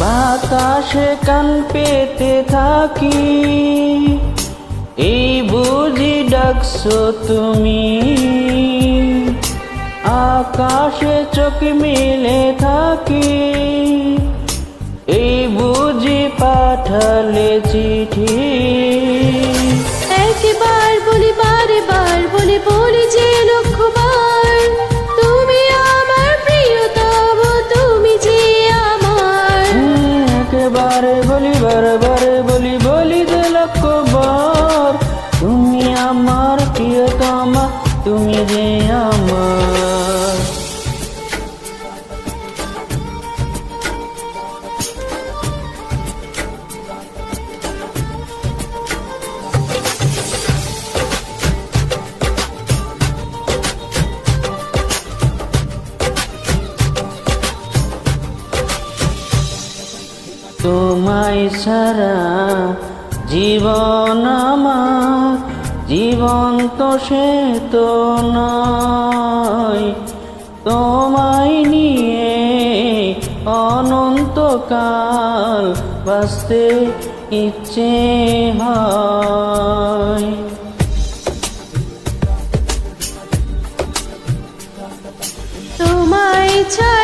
বাতাসে কান পেতে থাকি। এই বুঝি ডাকছো তুমি। আকাশে চোখ মেলে থাকি। এই বুঝি পাঠালে চিঠি। একেবারে বলি বারে বারে বলি বলি যে লক্ষ্যবার তুমি আমার প্রিয়তমা তুমি যে আমার তোমায় ছাড়া জীবন আমার, জীবন তো সে তো নয়। তোমায় নিয়ে অনন্তকাল বাঁচতে ইচ্ছে হয়। তোমায় ছাড়া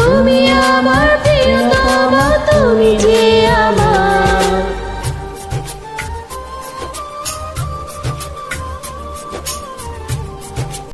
Tu me amas.